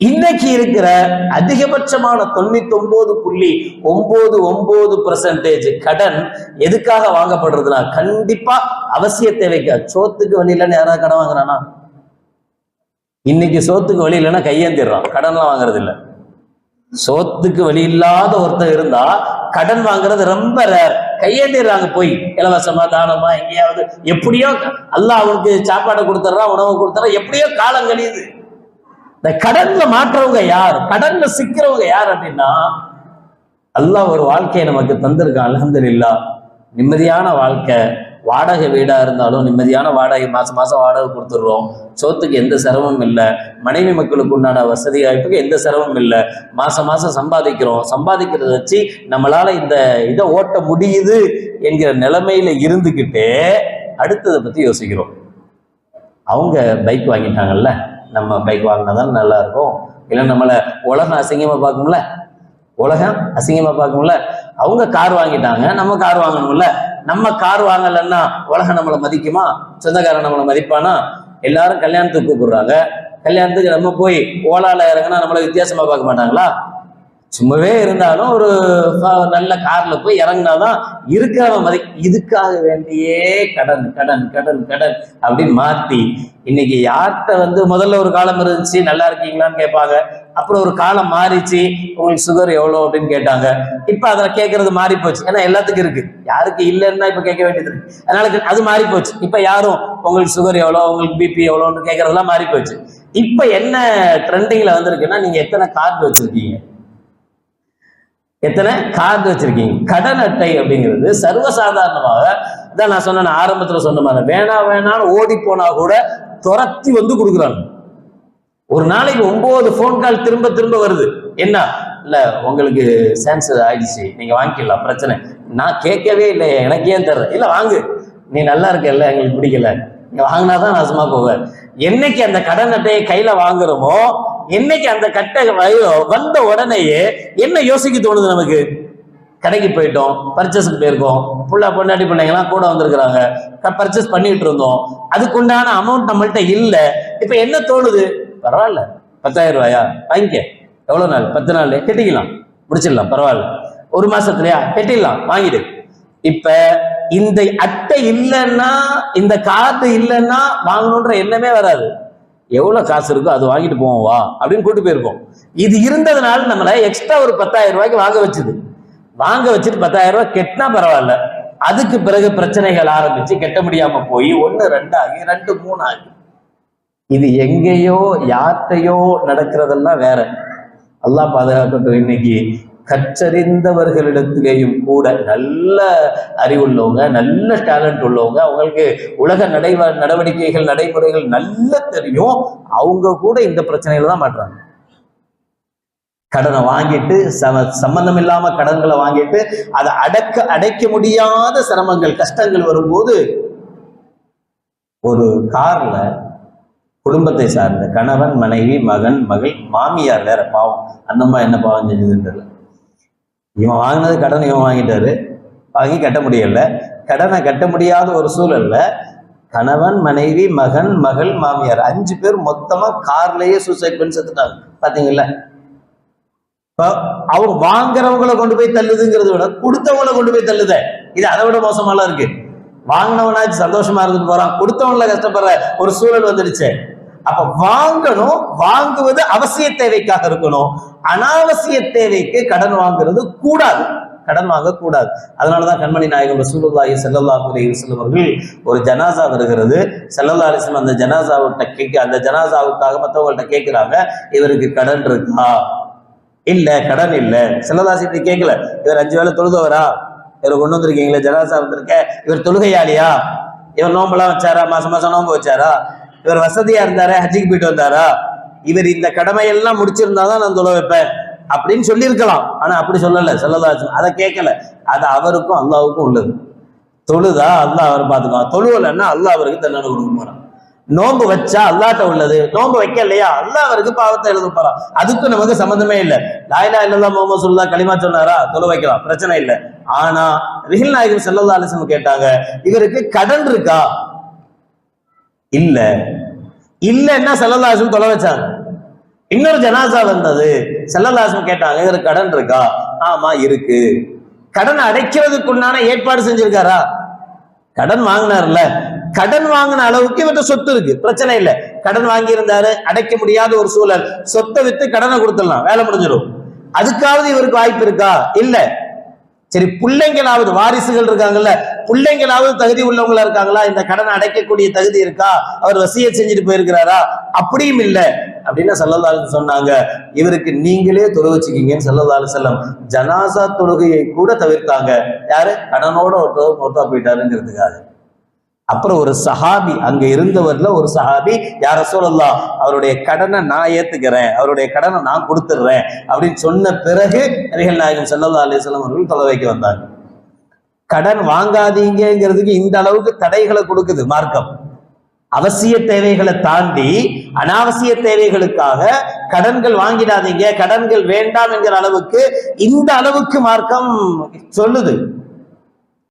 இன்னைக்கு இருக்கிற அதிகபட்சமான தொண்ணூத்தி ஒன்பது புள்ளி ஒன்பது ஒன்பது பர்சன்டேஜ் கடன் எதுக்காக வாங்கப்படுறதுனா கண்டிப்பா அவசிய தேவைக்கு. சோத்துக்கு வழி இல்லைன்னு யாராவது கடன் வாங்குறானா? இன்னைக்கு சோத்துக்கு வழி இல்லைன்னா கையேந்திடுறான். கடன்லாம் வாங்குறது இல்ல சோத்துக்கு வழி இல்லாத ஒருத்தர் இருந்தா கடன் வாங்குறது ரொம்ப ரேர் கையேந்திடுறாங்க போய். இலவசமா தானமா எங்கேயாவது எப்படியோ அல்ல அவனுக்கு சாப்பாடை கொடுத்துட்றான் உணவு கொடுத்துறான் எப்படியோ காலம் கழியுது. இந்த கடன்ல மாற்றவங்க யார்? கடன்ல சிக்கிறவங்க யார் அப்படின்னா அல்லாஹ் ஒரு வாழ்க்கையை நமக்கு தந்திருக்கான் அல்ஹம்துலில்லாஹ். நிம்மதியான வாழ்க்கை. வாடகை வீடா இருந்தாலும் நிம்மதியான வாடகை மாசம் மாசம் வாடகை கொடுத்துடுறோம். சோத்துக்கு எந்த சிரமமும் இல்லை. மனைவி மக்களுக்கு உண்டான வசதி வாய்ப்புக்கு எந்த சிரமமும் இல்லை. மாசம் மாசம் சம்பாதிக்கிறோம். சம்பாதிக்கிறத வச்சு நம்மளால இந்த இதை ஓட்ட முடியுது என்கிற நிலைமையில இருந்துக்கிட்டே அடுத்ததை பத்தி யோசிக்கிறோம். அவங்க பைக் வாங்கிட்டாங்கல்ல? நம்ம பைக் வாங்கினா தான் நல்லா இருக்கும் இல்லை நம்மளை உலகம் அசிங்கமாக பார்க்கும்ல? உலகம் அசிங்கமாக பார்க்கும்ல? அவங்க கார் வாங்கிட்டாங்க நம்ம கார் வாங்கணும்ல? நம்ம கார் வாங்கலைன்னா உலகம் நம்மளை மதிக்குமா? சொந்தக்காரன் நம்மளை மதிப்பானா? எல்லாரும் கல்யாணத்துக்கு கூப்பிடுறாங்க. கல்யாணத்துக்கு நம்ம போய் ஓலால இறங்கினா நம்மளை வித்தியாசமா பார்க்க மாட்டாங்களா? சும்மாவே இருந்தாலும் ஒரு நல்ல கார்ல போய் இறங்கினாதான் இருக்கிறவன் மதி இதுக்காக வேண்டியே கடன் கடன் கடன் கடன் அப்படின்னு மாத்தி இன்னைக்கு யார்கிட்ட வந்து முதல்ல ஒரு காலம் இருந்துச்சு நல்லா இருக்கீங்களான்னு கேட்பாங்க. அப்புறம் ஒரு காலம் மாறிச்சு உங்களுக்கு சுகர் எவ்வளோ அப்படின்னு கேட்டாங்க. இப்ப அதில் கேட்கறது மாறி போச்சு ஏன்னா எல்லாத்துக்கும் இருக்கு. யாருக்கு இல்லைன்னா இப்ப கேட்க வேண்டியது இருக்கு. அதனால அது மாறி போச்சு இப்ப யாரும் உங்களுக்கு சுகர் எவ்வளோ உங்களுக்கு பிபி எவ்வளோன்னு கேட்கறதெல்லாம் மாறி போச்சு இப்ப என்ன ட்ரெண்டிங்ல வந்திருக்குன்னா நீங்க எத்தனை கார்டு வச்சிருக்கீங்க? எத்தனை? கார்டு வச்சிருக்கீங்க. கடன் அட்டை அப்படிங்கிறது சர்வசாதாரணமாக தான் நான் சொன்னேன் ஆரம்பத்தில் சொன்ன மாதிரி. வேணா வேணான்னு ஓடி போனா கூட துரத்தி வந்து கொடுக்குறாங்க. ஒரு நாளைக்கு ஒன்பது ஃபோன் கால் திரும்ப திரும்ப வருது. என்ன? இல்ல உங்களுக்கு சான்சர் ஆயிடுச்சு. நீங்க வாங்கிக்கலாம் பிரச்சனை. நான் கேட்கவே இல்லை எனக்கு ஏன் தர்ற? இல்ல வாங்கு. நீ நல்லா இருக்கல்ல எங்களுக்கு பிடிக்கல. நீ வாங்கினாதான் நான் சும்மா போவேன். என்னைக்கு அந்த கடன் அட்டையை கையில வாங்குறோமோ என்னைக்கு அந்த கட்டை வந்த உடனேயே என்ன யோசிக்க தோணுது நமக்கு? கடைக்கு போயிட்டோம் பர்ச்சேஸுக்கு போயிருக்கோம். புள்ள பொண்டாட்டி பிள்ளைங்களாம் கூட வந்திருக்கிறாங்க. பர்ச்சேஸ் பண்ணிட்டு இருந்தோம். அதுக்குண்டான அமௌண்ட் நம்மள்கிட்ட இல்லை. இப்போ என்ன தோணுது? பரவாயில்ல. பத்தாயிரம் ரூபாயா? வாங்கிக்க. எவ்வளோ நாள்? பத்து நாள். கட்டிக்கலாம். முடிச்சிடலாம். பரவாயில்ல. ஒரு மாசத்துலயா கட்டிடலாம். வாங்கிடு. இப்ப இந்த அட்டை இல்லைன்னா இந்த கார்டு இல்லைன்னா வாங்கணுன்ற எண்ணமே வராது. எவ்வளோ காசு இருக்கோ அது வாங்கிட்டு போவோம் வா அப்படின்னு கூட்டு போயிருக்கோம் இது இருந்ததுனால நம்மளை எக்ஸ்ட்ரா ஒரு பத்தாயிரம் ரூபாய்க்கு வாங்க வச்சுது. வாங்க வச்சுட்டு பத்தாயிரம் ரூபாய் கெட்டினா பரவாயில்ல. அதுக்கு பிறகு பிரச்சனைகள் ஆரம்பிச்சு கெட்ட முடியாம போய் ஒன்று ரெண்டு ஆகி ரெண்டு மூணு ஆகி இது எங்கேயோ யார்கிட்டையோ நடக்கிறதெல்லாம் வேற. அல்லாஹ் பாதுகாக்கட்டும் இன்னைக்கு. கற்றறிந்தவர்களிடத்திலேயும் கூட நல்ல அறிவுள்ளவங்க நல்ல டேலண்ட் உள்ளவங்க அவங்களுக்கு உலக நடை நடவடிக்கைகள் நடைமுறைகள் நல்ல தெரியும். அவங்க கூட இந்த பிரச்சனையில தான் மாட்டுறாங்க. கடனை வாங்கிட்டு சம சம்பந்தம் இல்லாம கடன்களை வாங்கிட்டு அதை அடக்க அடைக்க முடியாத சிரமங்கள் கஷ்டங்கள் வரும்போது ஒரு கார்ல குடும்பத்தை சார்ந்த கணவன் மனைவி மகன் மகள் மாமியார் வேற பாவம். அந்த அம்மா என்ன பாவம் செஞ்சதுன்னு தெரியல. இவன் வாங்கினது கடன் இவன் வாங்கிட்டாரு. வாங்கி கட்ட முடியல. கடனை கட்ட முடியாத ஒரு சூழல்ல கணவன் மனைவி மகன் மகள் மாமியார் அஞ்சு பேர் மொத்தமா கார்லயே சூசைட் பண்ணி செத்துட்டாங்க. பாத்தீங்களா இப்போ அவங்க வாங்குறவங்கள கொண்டு போய் தள்ளுதுங்கிறத விட கொடுத்தவங்கள கொண்டு போய் தள்ளுத. இது அதை விட மோசமாலாம் இருக்கு. வாங்கினவனாச்சு சந்தோஷமா இருந்துட்டு போறான். கொடுத்தவங்கள கஷ்டப்படுற ஒரு சூழல் வந்துடுச்சு. அப்ப வாங்கணும் வாங்குவது அவசிய தேவைக்காக இருக்கணும். அனாவசிய தேவைக்கு கடன் வாங்குறது கூடாது. கடன் வாங்க கூடாது. அதனாலதான் கண்மணி நாயகம் ரசூலுல்லாஹி செல்லல்லா அலைஹி வஸல்லம் அவர்கள் ஒரு ஜனாசா வருகிறது. செல்லல்லா அலைஹி அந்த ஜனாசாவிட்ட கேட்க அந்த ஜனாசாவுக்காக மற்றவங்கள்ட்ட கேட்கிறாங்க இவருக்கு கடன் இருக்கா? இல்ல கடன் இல்ல. செல்லதாசி இப்படி கேட்கல. இவர் அஞ்சு வேளை தொழுதவரா? இவர் கொண்டு வந்திருக்கீங்களே ஜனாசா வந்திருக்க? இவர் தொழுகையாளியா? இவர் நோம்பெல்லாம் வச்சாரா? மாசம் மாசம் நோம்பு வச்சாரா? இவர் வசதியா இருந்தாரு? ஹஜ்ஜிக்கு போயிட்டு வந்தாரா? இவர் இந்த கடமையெல்லாம் முடிச்சிருந்தாதான் நான் தொலை வைப்பேன் அப்படின்னு சொல்லியிருக்கலாம். ஆனா அப்படி சொல்லல. சொல்லதாச்சும் அதை கேட்கல. அது அவருக்கும் அல்லாவுக்கும் உள்ளது. தொழுதா? அல்லாஹ் அவர் பார்த்துக்குவான். தொழுவலைன்னா அல்லாஹ் அவருக்கு தண்டனை கொடுக்க போறான். நோன்பு வச்சா அல்லாட்ட உள்ளது. நோன்பு வைக்கலையா? அல்லாஹ் அவருக்கு பாவத்தை எழுத போறான். அதுக்கும் நமக்கு சம்மந்தமே இல்லை. லாயிலா இல்லல்லா முகமது சொல்லா களிமா சொன்னாரா? தொலை வைக்கலாம். பிரச்சனை இல்லை. ஆனா ரிஹில் நாயகம் செல்லல்லா அலிசம் கேட்டாங்க இவருக்கு கடன் இருக்கா? இல்ல. இல்லைன்னா என்ன அலிசம் தொலை வச்சாங்க. இன்னொரு ஜனாசா வந்தது. செல்லல்லாசம் கேட்டாங்க இதுல கடன் இருக்கா? ஆமா இருக்கு. கடன் அடைக்கிறதுக்குண்டான ஏற்பாடு செஞ்சிருக்காரா? கடன் வாங்கினார்ல. கடன் வாங்கின அளவுக்கு இவற்ற சொத்து இருக்கு. பிரச்சனை இல்ல. கடன் வாங்கி இருந்தாரு அடைக்க முடியாத ஒரு சூழல். சொத்தை வித்து கடனை கொடுத்துடலாம். வேலை முடிஞ்சிடும். அதுக்காவது இவருக்கு வாய்ப்பு இருக்கா? இல்ல. சரி பிள்ளைங்களாவது வாரிசுகள் இருக்காங்கல்ல பிள்ளைங்களாவது தகுதி உள்ளவங்களா இருக்காங்களா? இந்த கடனை அடைக்கக்கூடிய தகுதி இருக்கா? அவர் வசிய செஞ்சுட்டு போயிருக்கிறாரா? அப்படியும் இல்லை. அப்படின்னு சல்லதாலு சொன்னாங்க. இவருக்கு நீங்களே தொழு வச்சுக்கீங்கன்னு சல்லதாலு செல்லம் ஜனாசா தொழுகையை கூட தவிர்த்தாங்க. யாரு? கடனோட ஒருத்தர் மொத்தா போயிட்டாருங்கிறதுக்காக. அப்புறம் ஒரு சஹாபி அங்க இருந்தவர்ல ஒரு சஹாபி யார சொல்லலாம் அவருடைய கடனை நான் ஏத்துக்கிறேன். அவருடைய கடனை நான் கொடுத்துடுறேன் அப்படின்னு சொன்ன பிறகு நபிகள் நாயகம் ஸல்லல்லாஹு அலைஹி அவர்கள் தொலை தொலைவைக்கு வந்தாங்க. கடன் வாங்காதீங்கிறதுக்கு இந்த அளவுக்கு தடைகளை கொடுக்குது மார்க்கம். அவசிய தேவைகளை தாண்டி அனாவசிய தேவைகளுக்காக கடன்கள் வாங்கிடாதீங்க கடன்கள் வேண்டாம் என்கிற அளவுக்கு இந்த அளவுக்கு மார்க்கம் சொல்லுது.